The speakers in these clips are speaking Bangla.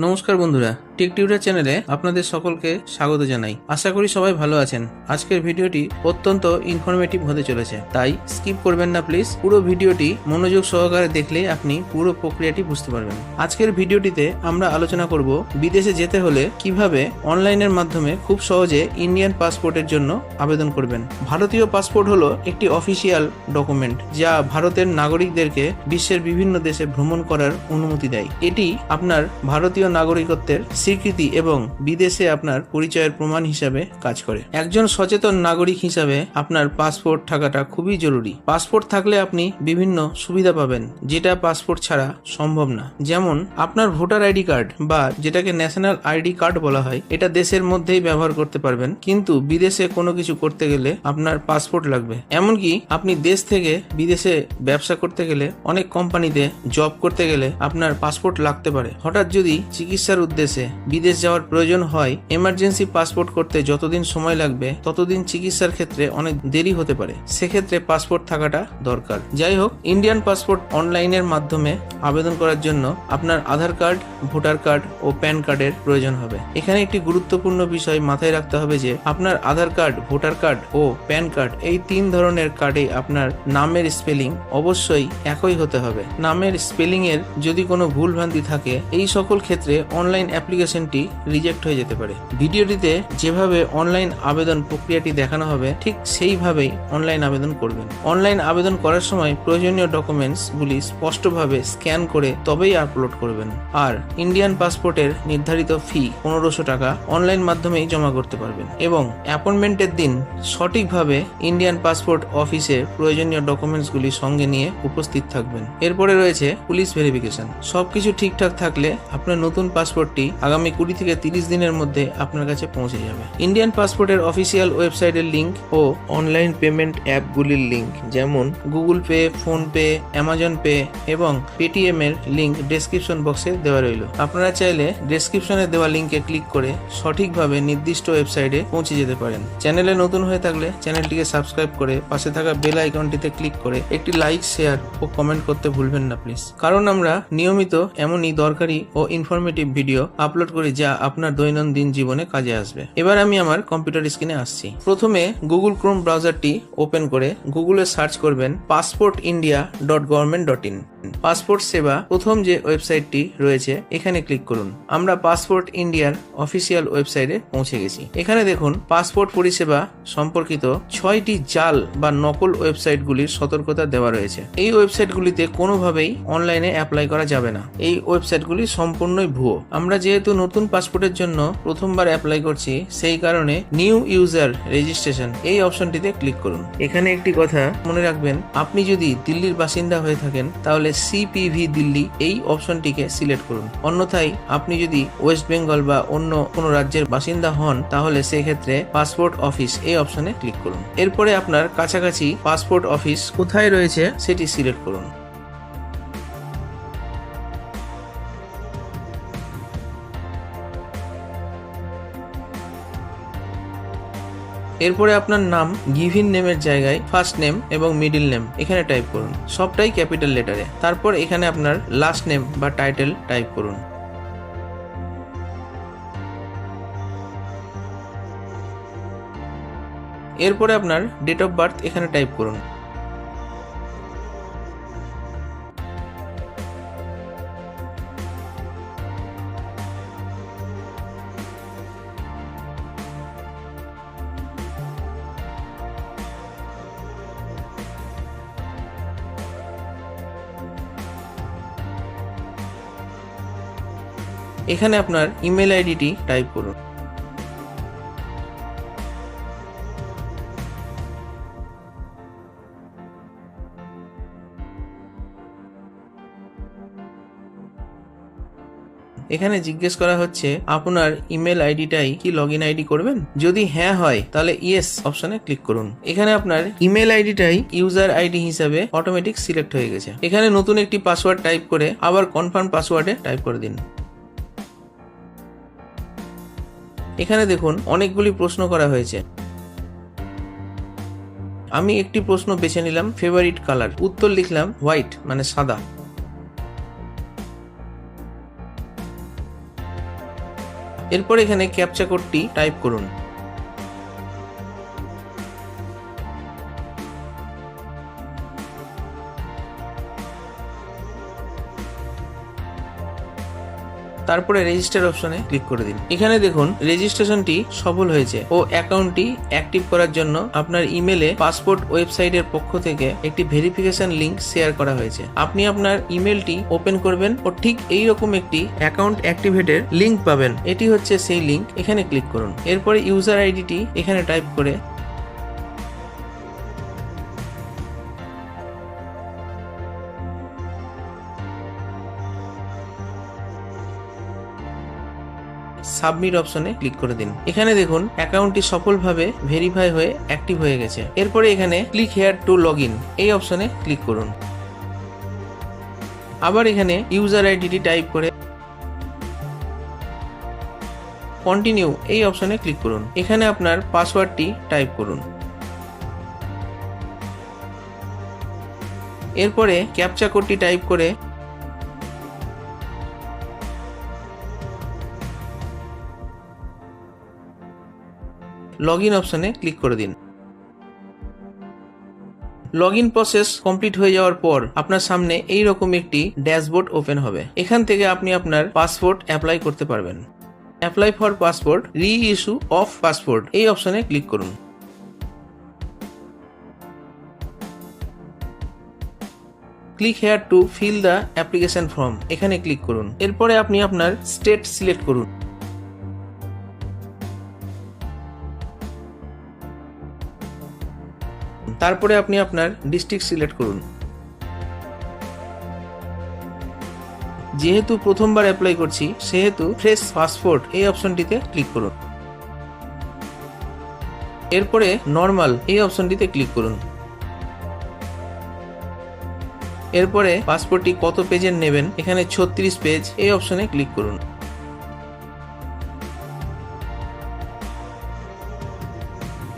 নমস্কার বন্ধুরা। টেক টিউটার চ্যানেলে আপনাদের সকলকে স্বাগত জানাই। আশা করি সবাই ভালো আছেন। আজকের ভিডিওটি অত্যন্ত ইনফরমেটিভ হতে চলেছে। তাই স্কিপ করবেন না প্লিজ পুরো ভিডিওটি মনোযোগ সহকারে দেখলে আপনি পুরো প্রক্রিয়াটি বুঝতে পারবেন। আজকের ভিডিওটিতে আমরা আলোচনা করব বিদেশে যেতে হলে কীভাবে অনলাইনের মাধ্যমে খুব সহজে ইন্ডিয়ান পাসপোর্টের জন্য আবেদন করবেন। ভারতীয় পাসপোর্ট হলো একটি অফিসিয়াল ডকুমেন্ট যা ভারতের নাগরিকদেরকে বিশ্বের বিভিন্ন দেশে ভ্রমণ করার অনুমতি দেয়। এটি আপনার ভারতীয় নাগরিকত্বের স্বীকৃতি এবং বিদেশে আপনার পরিচয়ের প্রমাণ হিসাবে কাজ করে। একজন সচেতন নাগরিক হিসাবে আপনার পাসপোর্ট থাকাটা খুবই জরুরি। পাসপোর্ট থাকলে আপনি বিভিন্ন সুবিধা পাবেন, যেটা পাসপোর্ট ছাড়া সম্ভব না। যেমন, আপনার ভোটার আইডি কার্ড বা যেটাকে ন্যাশনাল আইডি কার্ড বলা হয়, এটা দেশের মধ্যেই ব্যবহার করতে পারবেন। কিন্তু বিদেশে কোনো কিছু করতে গেলে আপনার পাসপোর্ট লাগবে। এমনকি আপনি দেশ থেকে বিদেশে ব্যবসা করতে গেলে, অনেক কোম্পানিতে জব করতে গেলে আপনার পাসপোর্ট লাগতে পারে। হঠাৎ যদি চিকিৎসার উদ্দেশ্যে বিদেশ যাওয়ার প্রয়োজন হয় এমার্জেন্সি পাসপোর্ট করতে যতদিন সময় লাগবে, ততদিন চিকিৎসার ক্ষেত্রে অনেক দেরি হতে পারে। সেক্ষেত্রে পাসপোর্ট থাকাটা দরকার। যাই হোক ইন্ডিয়ান পাসপোর্ট অনলাইনের মাধ্যমে আবেদন করার জন্য আপনার আধার কার্ড, ভোটার কার্ড ও প্যান কার্ডের প্রয়োজন হবে। এখানে একটি গুরুত্বপূর্ণ বিষয় মাথায় রাখতে হবে যে, আপনার আধার কার্ড, ভোটার কার্ড ও প্যান কার্ড এই তিন ধরনের কার্ডে আপনার নামের স্পেলিং অবশ্যই একই হতে হবে। নামের স্পেলিং এর যদি কোনো ভুলভ্রান্তি থাকে, এই সকল ক্ষেত্রে অনলাইন অ্যাপ্লিকেশনটি রিজেক্ট হয়ে যেতে পারে। ভিডিওটিতে যেভাবে অনলাইন আবেদন প্রক্রিয়াটি দেখানো হবে, ঠিক সেইভাবেই অনলাইন আবেদন করবেন। অনলাইন আবেদন করার সময় প্রয়োজনীয় ডকুমেন্টস গুলি স্পষ্টভাবে স্ক্যান করে তবেই আপলোড করবেন। আর ইন্ডিয়ান পাসপোর্টের নির্ধারিত ফি পনেরোশো টাকা অনলাইন মাধ্যমেই জমা করতে পারবেন। এবং অ্যাপয়েন্টমেন্টের দিন সঠিকভাবে ইন্ডিয়ান পাসপোর্ট অফিসে প্রয়োজনীয় ডকুমেন্টসগুলি সঙ্গে নিয়ে উপস্থিত থাকবেন। এরপরে রয়েছে পুলিশ ভেরিফিকেশন। সবকিছু ঠিকঠাক থাকলে আপনার নতুন পাসপোর্টটি আগামী কুড়ি থেকে তিরিশ দিনের মধ্যে আপনার কাছে পৌঁছে যাবে। ইন্ডিয়ান পাসপোর্টের অফিসিয়াল ওয়েবসাইটের লিঙ্ক ও অনলাইন পেমেন্ট অ্যাপগুলির লিঙ্ক যেমন Google Pay PhonePe Amazon Pay এবং পেটিএম এর লিংক ডেসক্রিপশন বক্সে দেওয়া রইল। আপনারা চাইলে ডেসক্রিপশনে দেওয়া লিংকে ক্লিক করে সঠিকভাবে নির্দিষ্ট ওয়েবসাইটে পৌঁছে যেতে পারেন। চ্যানেলে নতুন হয়ে থাকলে চ্যানেলটিকে সাবস্ক্রাইব করে পাশে থাকা বেল আইকনটিতে ক্লিক করে একটি লাইক শেয়ার ও কমেন্ট করতে ভুলবেন না প্লিজ কারণ আমরা নিয়মিত এমনই দরকারি ও ইনফরমেটিভ ভিডিও আপলোড করি যা আপনার দৈনন্দিন জীবনে কাজে আসবে। এবার আমি আমার কম্পিউটার স্ক্রিনে আসছি। প্রথমে গুগল ক্রোম ব্রাউজারটি ওপেন করে গুগলে সার্চ করবেন passport India dot government dot in passport Seva প্রথম যে ওয়েবসাইটটি রয়েছে, এখানে ক্লিক করুন। আমরা পাসপোর্ট ইন্ডিয়ার অফিসিয়াল ওয়েবসাইটে পৌঁছে গেছি। এখানে দেখুন, পাসপোর্ট পরিষেবা সম্পর্কিত ছয়টি জাল বা নকল ওয়েবসাইটগুলির সতর্কতা দেওয়া রয়েছে। এই ওয়েবসাইটগুলিতে কোনোভাবেই অনলাইনে অ্যাপ্লাই করা যাবে না। এই ওয়েবসাইটগুলি সম্পূর্ণই ভুয়ো। আমরা যেহেতু নতুন পাসপোর্টের জন্য প্রথমবার অ্যাপ্লাই করছি, সেই কারণে নিউ ইউজার রেজিস্ট্রেশন এই অপশনটিতে ক্লিক করুন। এখানে একটি কথা মনে রাখবেন, আপনি যদি দিল্লির বাসিন্দা হয়ে থাকেন, তাহলে সিপিভি দিল্লি এই অপশনটিকে সিলেক্ট করুন। অন্যথায় আপনি যদি ওয়েস্ট বেঙ্গল বা অন্য কোনো রাজ্যের বাসিন্দা হন, তাহলে সেক্ষেত্রে পাসপোর্ট অফিস এই অপশনে ক্লিক করুন। এরপরে আপনার কাছাকাছি পাসপোর্ট অফিস কোথায় রয়েছে সেটি সিলেক্ট করুন। এরপরে আপনার নাম, গিভিন নেমের জায়গায় ফার্স্ট নেম এবং মিডিল নেম এখানে টাইপ করুন। সবটাই ক্যাপিটাল লেটারে তারপর এখানে আপনার লাস্ট নেম বা টাইটেল টাইপ করুন। এরপরে আপনার ডেট অফ বার্থ এখানে টাইপ করুন। এখানে আপনার ইমেল আইডিটি টাইপ করুন। এখানে জিজ্ঞেস করা হচ্ছে, আপনার ইমেল আইডিটাই কি লগ ইন আইডি করবেন? যদি হ্যাঁ হয়, তাহলে ইয়েস অপশনে ক্লিক করুন। এখানে আপনার ইমেল আইডিটাই ইউজার আইডি হিসাবে অটোমেটিক সিলেক্ট হয়ে গেছে। এখানে নতুন একটি পাসওয়ার্ড টাইপ করে আবার কনফার্ম পাসওয়ার্ডে টাইপ করে দিন। এখানে দেখুন অনেকগুলি প্রশ্ন করা হয়েছে। আমি একটি প্রশ্ন বেছে নিলাম ফেভারিট কালার উত্তর লিখলাম হোয়াইট মানে সাদা। এরপর এখানে ক্যাপচা কোডটি টাইপ করুন। তারপরে রেজিস্টার অপশনে ক্লিক করে দিন। এখানে দেখুন রেজিস্ট্রেশনটি সফল হয়েছে ও অ্যাকাউন্টটি অ্যাক্টিভ করার জন্য আপনার ইমেলে পাসপোর্ট ওয়েবসাইটের পক্ষ থেকে একটি ভেরিফিকেশন লিংক শেয়ার করা হয়েছে। আপনি আপনার ইমেলটি ওপেন করবেন ও ঠিক এই রকম একটি অ্যাকাউন্ট অ্যাক্টিভেটের লিংক পাবেন। এটি হচ্ছে সেই লিংক এখানে ক্লিক করুন। এরপরে ইউজার আইডিটি এখানে টাইপ করে সাবমিট অপশনে ক্লিক করে দিন। এখানে দেখুন, অ্যাকাউন্টটি সফলভাবে ভেরিফাই হয়ে অ্যাক্টিভ হয়ে গেছে। এরপরে এখানে ক্লিক হেয়ার টু লগ এই অপশনে ক্লিক করুন। আবার এখানে ইউজার আইডিটি টাইপ করে কন্টিনিউ এই অপশনে ক্লিক করুন। এখানে আপনার পাসওয়ার্ডটি টাইপ করুন। এরপরে ক্যাপচা কোডটি টাইপ করে লগ ইন অপশনে ক্লিক করে দিন। লগ ইন প্রসেস কমপ্লিট হয়ে যাওয়ার পর আপনার সামনে এই রকম একটি ড্যাশবোর্ড ওপেন হবে। এখান থেকে আপনি আপনার পাসপোর্ট অ্যাপ্লাই করতে পারবেন। Apply for passport reissue of passport এই অপশনে ক্লিক করুন। Click here to fill the application form এখানে ক্লিক করুন। এরপরে আপনি আপনার স্টেট সিলেক্ট করুন। তারপরে আপনি আপনার ডিস্ট্রিক্ট সিলেক্ট করুন। যেহেতু প্রথমবার অ্যাপ্লাই করছি, সেহেতু ফ্রেশ পাসপোর্ট এই অপশনটিতে ক্লিক করুন। এরপরে নর্মাল এই অপশনটিতে ক্লিক করুন। এরপরে পাসপোর্টটি কত পেজের নেবেন, এখানে ছত্রিশ পেজ এই অপশনে ক্লিক করুন।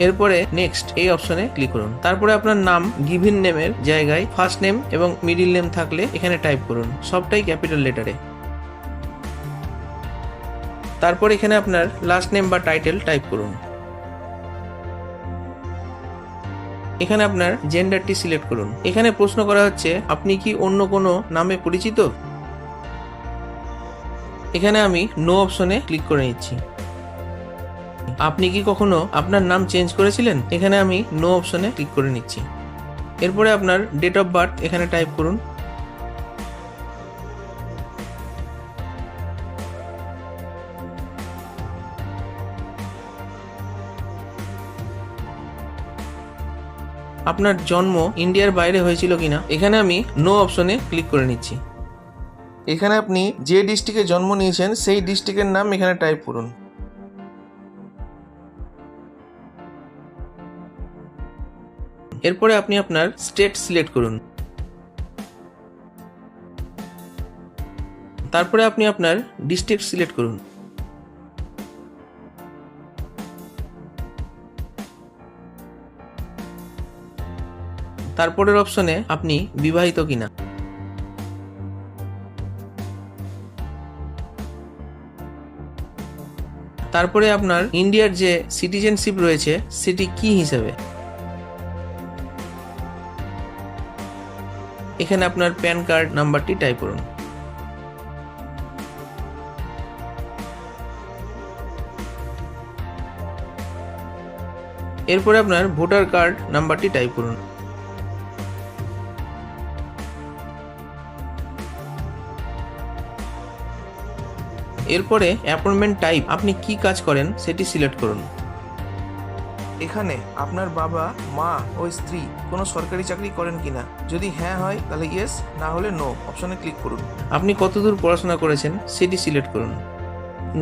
এরপরে নেক্সট এই অপশনে ক্লিক করুন। তারপরে আপনার নাম গিভিন নেমের জায়গায় ফার্স্ট নেম এবং মিডিল নেম থাকলে এখানে টাইপ করুন। সবটাই ক্যাপিটাল লেটারে তারপর এখানে আপনার লাস্ট নেম বা টাইটেল টাইপ করুন। এখানে আপনার জেন্ডারটি সিলেক্ট করুন। এখানে প্রশ্ন করা হচ্ছে, আপনি কি অন্য কোনো নামে পরিচিত? এখানে আমি নো অপশনে ক্লিক করে নিচ্ছি। আপনি কি কখনো আপনার নাম চেঞ্জ করেছিলেন? এখানে আমি নো অপশনে ক্লিক করে নিচ্ছি। এরপরে আপনার ডেট অফ বার্থ এখানে টাইপ করুন। আপনার জন্ম ইন্ডিয়ার বাইরে হয়েছিল কিনা? এখানে আমি নো অপশনে ক্লিক করে নিচ্ছি। এখানে আপনি যে ডিস্ট্রিক্টে জন্ম নিয়েছেন, সেই ডিস্ট্রিক্টের নাম এখানে টাইপ করুন। এরপরে আপনি আপনার স্টেট সিলেক্ট করুন। তারপরে আপনি আপনার ডিস্ট্রিক্ট সিলেক্ট করুন। তারপরের অপশনে আপনি বিবাহিত কিনা। তারপরে আপনার ইন্ডিয়ার যে সিটিজেনশিপ রয়েছে, সেটি কি হিসাবে? এখানে আপনার প্যান কার্ড নাম্বারটি টাইপ করুন। এরপরে আপনার ভোটার কার্ড নাম্বারটি টাইপ করুন। এরপরে অ্যাপয়েন্টমেন্ট টাইপ আপনি কি কাজ করেন সেটি সিলেক্ট করুন। এখানে আপনার বাবা, মা ও স্ত্রী কোনো সরকারি চাকরি করেন কিনা? যদি হ্যাঁ হয়, তাহলে ইয়েস না হলে নো অপশনে ক্লিক করুন। আপনি কতদূর পড়াশোনা করেছেন, সেটি সিলেক্ট করুন।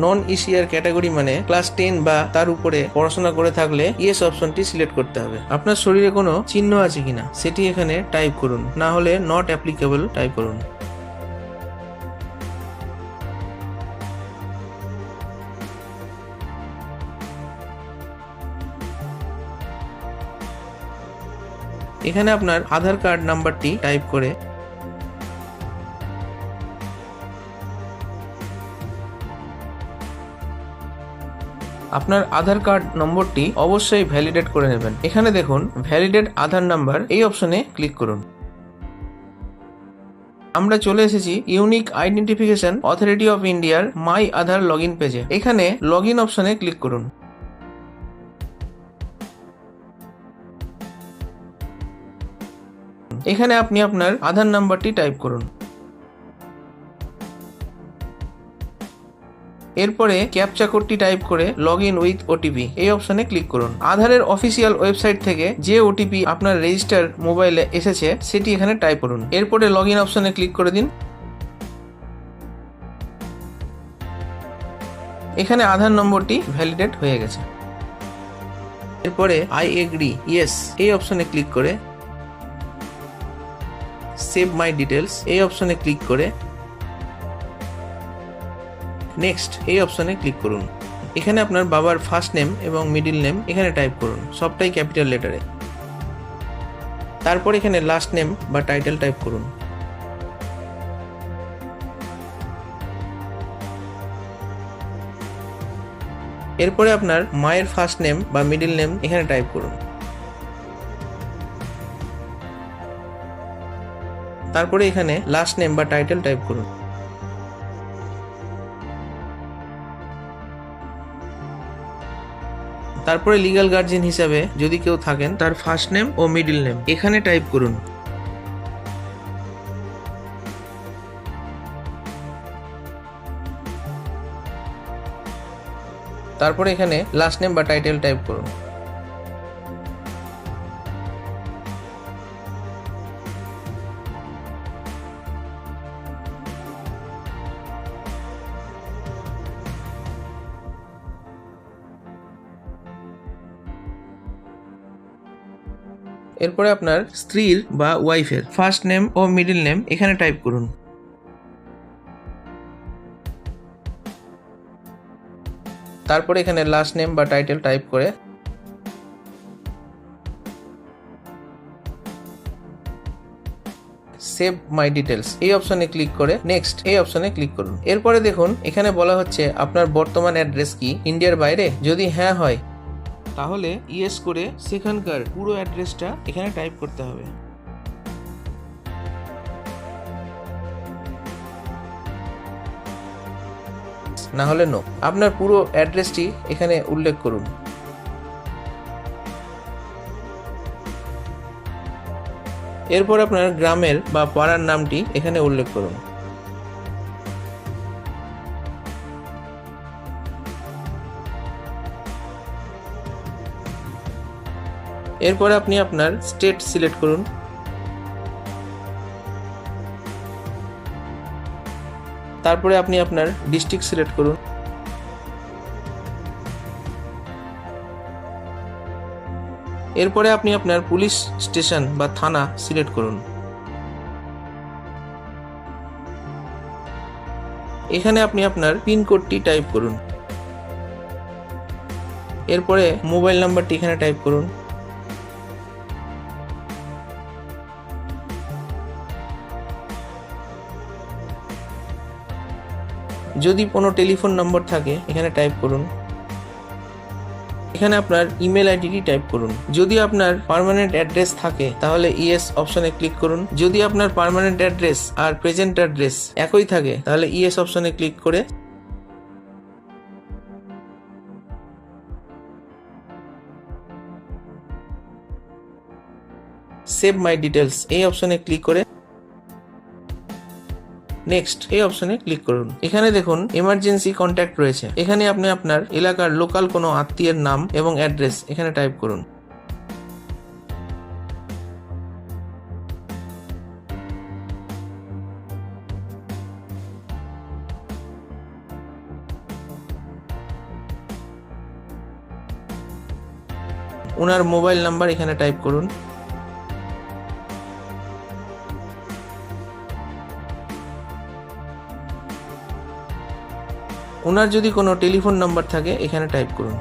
নন ইসিআর ক্যাটাগরি মানে ক্লাস টেন বা তার উপরে পড়াশোনা করে থাকলে ইয়েস অপশনটি সিলেক্ট করতে হবে। আপনার শরীরে কোনো চিহ্ন আছে কিনা, সেটি এখানে টাইপ করুন। না হলে নট অ্যাপ্লিকেবল টাইপ করুন। এখানে আপনার আধার কার্ড নাম্বারটি টাইপ করে আপনার আধার কার্ড নম্বরটি অবশ্যই ভ্যালিডেট করে নেবেন। এখানে দেখুন, ভ্যালিডেট আধার নাম্বার এই অপশনে ক্লিক করুন। আমরা চলে এসেছি ইউনিক আইডেন্টিফিকেশন অথরিটি অফ ইন্ডিয়ার মাই আধার লগ ইন পেজে। এখানে লগ ইন অপশনে ক্লিক করুন। এখানে আপনি আপনার আধার নাম্বারটি টাইপ করুন। এরপরে ক্যাপচা কোডটি টাইপ করে লগ ইন উইথ ওটিপি এই অপশনে ক্লিক করুন। আধারের অফিসিয়াল ওয়েবসাইট থেকে যে ওটিপি আপনার রেজিস্টার মোবাইলে এসেছে, সেটি এখানে টাইপ করুন। এরপরে লগ ইন অপশনে ক্লিক করে দিন। এখানে আধার নম্বরটি ভ্যালিডেট হয়ে গেছে। এরপরে আই এগ্রি ইয়েস এই অপশনে ক্লিক করে সেভ মাই ডিটেলস এই অপশনে ক্লিক করে নেক্সট এই অপশনে ক্লিক করুন। এখানে আপনার বাবার ফার্স্ট নেম এবং মিডিল নেম এখানে টাইপ করুন, সবটাই ক্যাপিটাল লেটারে তারপর এখানে লাস্ট নেম বা টাইটেল টাইপ করুন। এরপরে আপনার মায়ের ফার্স্ট নেম বা মিডিল নেম এখানে টাইপ করুন। তারপরে এখানে লাস্ট নেম বা টাইটেল টাইপ করুন। তারপরে লিগ্যাল গার্জিয়ান হিসাবে যদি কেউ থাকেন, তার ফার্স্ট নেম ও মিডিল নেম এখানে টাইপ করুন। তারপরে এখানে লাস্ট নেম বা টাইটেল টাইপ করুন। এরপরে আপনার স্ত্রীর বা ওয়াইফের ফার্স্ট নেম ও মিডিল নেম এখানে টাইপ করুন। তারপরে এখানে লাস্ট নেম বা টাইটেল টাইপ করে সেভ মাই ডিটেলস এই অপশনে ক্লিক করে নেক্সট এই অপশনে ক্লিক করুন। এরপরে দেখুন, এখানে বলা হচ্ছে আপনার বর্তমান অ্যাড্রেস কি? ইন্ডিয়ার বাইরে? যদি হ্যাঁ হয় তাহলে ইয়েস করে সেখানকার পুরো অ্যাড্রেসটা এখানে টাইপ করতে হবে। না হলে নো। আপনার পুরো অ্যাড্রেসটি এখানে উল্লেখ করুন। এরপর আপনার গ্রামের বা পাড়ার নামটি এখানে উল্লেখ করুন। এরপরে আপনি আপনার স্টেট সিলেক্ট করুন। তারপরে আপনি আপনার ডিস্ট্রিক্ট সিলেক্ট করুন। এরপরে আপনি আপনার পুলিশ স্টেশন বা থানা সিলেক্ট করুন। এখানে আপনি আপনার পিনকোডটি টাইপ করুন। এরপরে মোবাইল নাম্বারটি এখানে টাইপ করুন। যদি কোনো টেলিফোন নম্বর থাকে, এখানে টাইপ করুন। এখানে আপনার ইমেল আইডিটি টাইপ করুন। যদি আপনার পার্মানেন্ট অ্যাড্রেস থাকে, তাহলে ইএস অপশনে ক্লিক করুন। যদি আপনার পার্মানেন্ট অ্যাড্রেস আর প্রেজেন্ট অ্যাড্রেস একই থাকে, তাহলে ইয়েস অপশনে ক্লিক করে সেভ মাই ডিটেলস এই অপশনে ক্লিক করে নেক্সট এই অপশনে ক্লিক করুন। এখানে দেখুন এমার্জেন্সি কন্ট্যাক্ট রয়েছে। এখানে আপনি আপনার এলাকার লোকাল কোনো আত্মীয়ের নাম এবং অ্যাড্রেস এখানে টাইপ করুন। ওনার মোবাইল নাম্বার এখানে টাইপ করুন। ওনার যদি কোনো টেলিফোন নাম্বার থাকে, এখানে টাইপ করুন।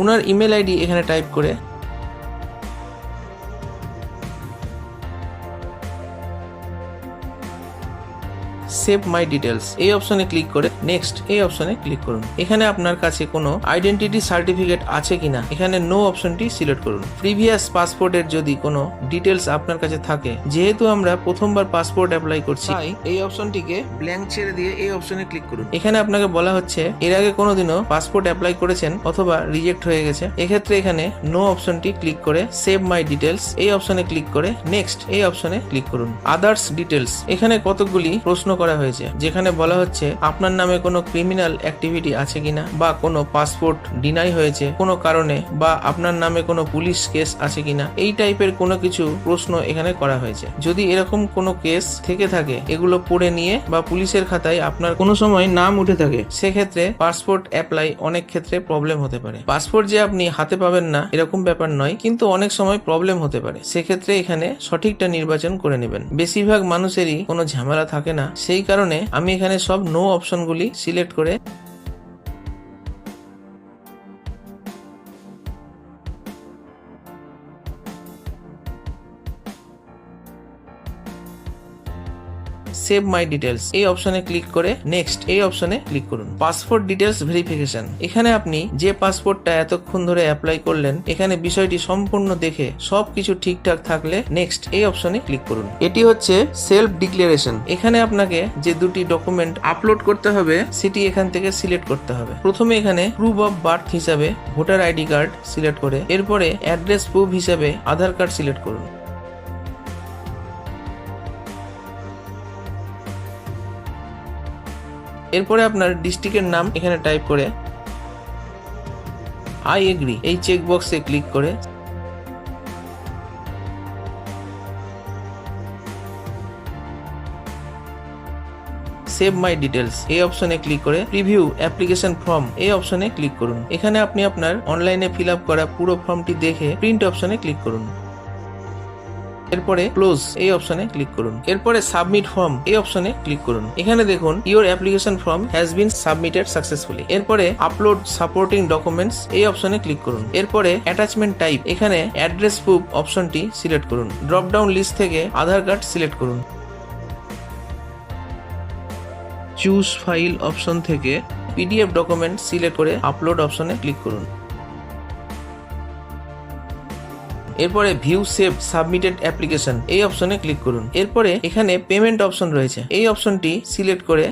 ওনার ইমেল আইডি এখানে টাইপ করে সেভ মাই ডিটেলস এই অপশনে ক্লিক করে নেক্সট এই অপশনে ক্লিক করুন। এখানে আপনার কাছে কোনো আইডেন্টিটি সার্টিফিকেট আছে কিনা? এখানে নো অপশনটি সিলেক্ট করুন। প্রিভিয়াস পাসপোর্টের যদি কোনো ডিটেলস আপনার কাছে থাকে যেহেতু আমরা প্রথমবার পাসপোর্ট অ্যাপ্লাই করছি তাই এই অপশনটিকে ব্ল্যাঙ্ক ছেড়ে দিয়ে এই অপশনে ক্লিক করুন। এখানে আপনাকে বলা হচ্ছে এর আগে কোনোদিনও পাসপোর্ট অ্যাপ্লাই করেছেন অথবা রিজেক্ট হয়ে গেছে এক্ষেত্রে এখানে নো অপশনটি ক্লিক করে সেভ মাই ডিটেলস এই অপশনে ক্লিক করে নেক্সট এই অপশনে ক্লিক করুন। আদার্স ডিটেলস এখানে কতগুলি প্রশ্ন করা হয়েছে, যেখানে বলা হচ্ছে আপনার নামে কোনো ক্রিমিনাল অ্যাক্টিভিটি আছে কিনা বা কোনো পাসপোর্ট ডিনাই হয়েছে কোনো কারণে বা আপনার নামে কোনো পুলিশ কেস আছে কিনা, এই টাইপের কোনো কিছু প্রশ্ন এখানে করা হয়েছে। যদি এরকম কোনো কেস থেকে থাকে, এগুলো পড়ে নিয়ে বা পুলিশের খাতায় আপনার কোনো সময় নাম উঠে থাকে, সেক্ষেত্রে পাসপোর্ট অ্যাপ্লাই অনেক ক্ষেত্রে প্রবলেম হতে পারে। পাসপোর্ট যে আপনি হাতে পাবেন না, এরকম ব্যাপার নয়, কিন্তু অনেক সময় প্রবলেম হতে পারে। সেক্ষেত্রে এখানে সঠিকটা নির্বাচন করে নেবেন। বেশিরভাগ মানুষেরই কোনো ঝামেলা থাকে না, সেই কারণে আমি এখানে সব নো অপশনগুলি সিলেক্ট করে সেভ মাই ডিটেলস এই অপশনে ক্লিক করে নেক্সট এই অপশনে ক্লিক করুন। পাসপোর্ট ডিটেলস ভেরিফিকেশন এখানে আপনি যে পাসপোর্টটা এতক্ষণ ধরে অ্যাপ্লাই করলেন, এখানে বিষয়টি সম্পূর্ণ দেখে সবকিছু ঠিকঠাক থাকলে নেক্সট এই অপশনে ক্লিক করুন। এটি হচ্ছে সেলফ ডিক্লারেশন এখানে আপনাকে যে দুটি ডকুমেন্ট আপলোড করতে হবে, সেটি এখান থেকে সিলেক্ট করতে হবে। প্রথমে এখানে প্রুফ অফ বার্থ হিসাবে ভোটার আইডি কার্ড সিলেক্ট করে, এরপরে অ্যাড্রেস প্রুফ হিসাবে আধার কার্ড সিলেক্ট করুন। এরপরে আপনার ডিস্ট্রিক্টের নাম এখানে টাইপ করে আই এগ্রি এই চেক বক্সে ক্লিক করে সেভ মাই ডিটেলস এই অপশনে ক্লিক করে প্রিভিউ অ্যাপ্লিকেশন ফর্ম এই অপশনে ক্লিক করুন। এখানে আপনি আপনার অনলাইনে ফিল করা পুরো ফর্মটি দেখে প্রিন্ট অপশনে ক্লিক করুন। এরপরে ক্লোজ এই অপশনে ক্লিক করুন। এরপরে সাবমিট ফর্ম এই অপশনে ক্লিক করুন। এখানে দেখুন your application form has been submitted successfully এরপরে আপলোড সাপোর্টিং ডকুমেন্টস এই অপশনে ক্লিক করুন। এরপরে অ্যাটাচমেন্ট টাইপ এখানে অ্যাড্রেস প্রুফ অপশনটি সিলেক্ট করুন। ড্রপ ডাউন লিস্ট থেকে আধার কার্ড সিলেক্ট করুন। চুজ ফাইল অপশন থেকে পিডিএফ ডকুমেন্ট সিলেক্ট করে আপলোড অপশনে ক্লিক করুন। এরপরে ভিউ সেভ সাবমিটেড অ্যাপ্লিকেশন এই অপশনে ক্লিক করুন। এরপরে এখানে পেমেন্ট অপশন রয়েছে। এই অপশনটি সিলেক্ট করে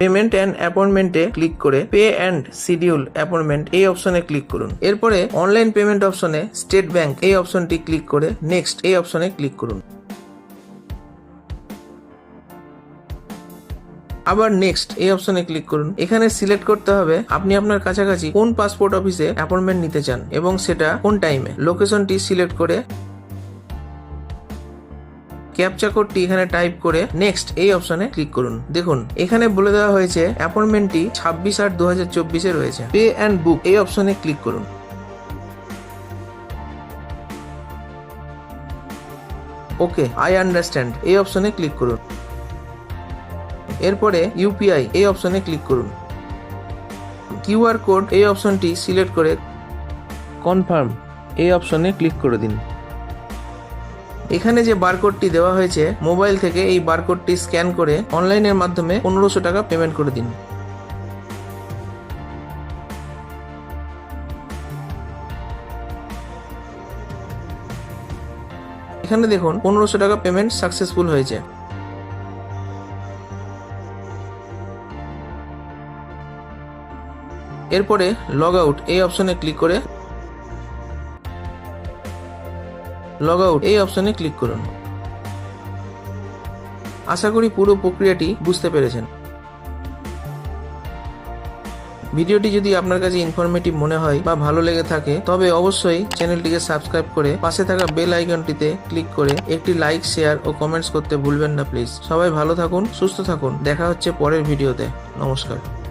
পেমেন্ট অ্যান্ড অ্যাপয়েন্টমেন্টে ক্লিক করে পে অ্যান্ড শিডিউল অ্যাপয়েন্টমেন্ট এই অপশনে ক্লিক করুন। এরপরে অনলাইন পেমেন্ট অপশনে স্টেট ব্যাংক এই অপশনটি ক্লিক করে নেক্সট এই অপশনে ক্লিক করুন। আবার নেক্সট এই অপশনে ক্লিক করুন। এখানে সিলেক্ট করতে হবে, আপনি আপনার কাছাকাছি কোন পাসপোর্ট অফিসে অ্যাপয়েন্টমেন্ট নিতে চান এবং সেটা কোন টাইমে লোকেশনটি সিলেক্ট করে ক্যাপচা কোডটি এখানে টাইপ করে নেক্সট এই অপশনে ক্লিক করুন। দেখুন, এখানে বলে দেওয়া হয়েছে অ্যাপয়েন্টমেন্টটি ছাব্বিশ আট দু হাজার চব্বিশে রয়েছে। পে অ্যান্ড বুক এই অপশনে ক্লিক করুন। ওকে আই আন্ডারস্ট্যান্ড এই অপশনে ক্লিক করুন। এরপরে ইউপিআই এই অপশনে ক্লিক করুন। কিউআর কোড এই অপশনটি সিলেক্ট করে কনফার্ম এই অপশনে ক্লিক করে দিন। এখানে যে বারকোডটি দেওয়া হয়েছে, মোবাইল থেকে এই বারকোডটি স্ক্যান করে অনলাইনের মাধ্যমে পনেরোশো টাকা পেমেন্ট করে দিন। এখানে দেখুন, পনেরোশো টাকা পেমেন্ট সাকসেসফুল হয়েছে। এরপরে লগ আউট এই অপশনে ক্লিক করে লগ আউট এই অপশনে ক্লিক করুন। আশা করি পুরো প্রক্রিয়াটি বুঝতে পেরেছেন। ভিডিওটি যদি আপনার কাছে ইনফরমেটিভ মনে হয় বা ভালো লেগে থাকে, তবে অবশ্যই চ্যানেলটিকে সাবস্ক্রাইব করে পাশে থাকা বেল আইকনটিতে ক্লিক করে একটি লাইক শেয়ার ও কমেন্টস করতে ভুলবেন না প্লিজ সবাই ভালো থাকুন, সুস্থ থাকুন। দেখা হচ্ছে পরের ভিডিওতে। নমস্কার।